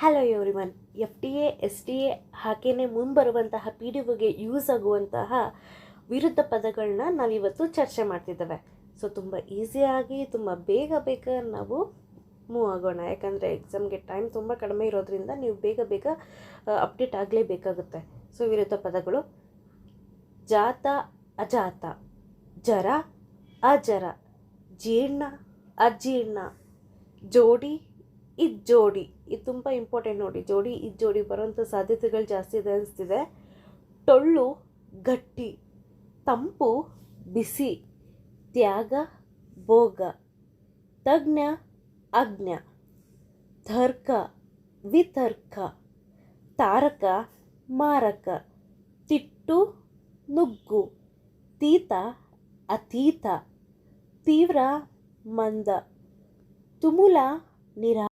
Hello everyone F T A S T A ಹಾಗೆಯೇ ಮುಂಬರುವಂತಹ P D ಒಗೆ use ಆಗುವಂತಹ ವಿರುದ್ಧ ಪದಗಳನ್ನ ನಾವಿವತ್ತು ಚರ್ಚೆ ಮಾಡ್ತಿದ್ದೇವೆ. ಸೊ ತುಂಬ ಈಸಿಯಾಗಿ ತುಂಬ ಬೇಗ ಬೇಗ ನಾವು ಮೂವ್ ಆಗೋಣ. ಯಾಕಂದರೆ ಎಕ್ಸಾಮ್ಗೆ ಟೈಮ್ ತುಂಬ ಕಡಿಮೆ ಇರೋದ್ರಿಂದ ನೀವು ಬೇಗ ಬೇಗ ಅಪ್ಡೇಟ್ ಆಗಲೇಬೇಕಾಗುತ್ತೆ. ಸೊ ವಿರುದ್ಧ ಪದಗಳು. ಜಾತ, ಅಜಾತ. ಜರ, ಅಜರ. ಜೀರ್ಣ, ಅಜೀರ್ಣ. ಜೋಡಿ ಇದು ಜೋಡಿ, ಇದು ತುಂಬ ಇಂಪಾರ್ಟೆಂಟ್ ನೋಡಿ. ಜೋಡಿ, ಇದು ಜೋಡಿ ಬರೋಂಥ ಸಾಧ್ಯತೆಗಳು ಜಾಸ್ತಿ ಇದೆ ಅನಿಸ್ತಿದೆ. ಟೊಳ್ಳು, ಗಟ್ಟಿ, ತಂಪು, ಬಿಸಿ, ತ್ಯಾಗ, ಭೋಗ, ತಜ್ಞ, ಅಜ್ಞ, ತರ್ಕ, ವಿತರ್ಕ, ತಾರಕ, ಮಾರಕ, ತಿಟ್ಟು, ನುಗ್ಗು, ತೀತ, ಅತೀತ, ತೀವ್ರ, ಮಂದ, ತುಮುಲ, ನಿರಾ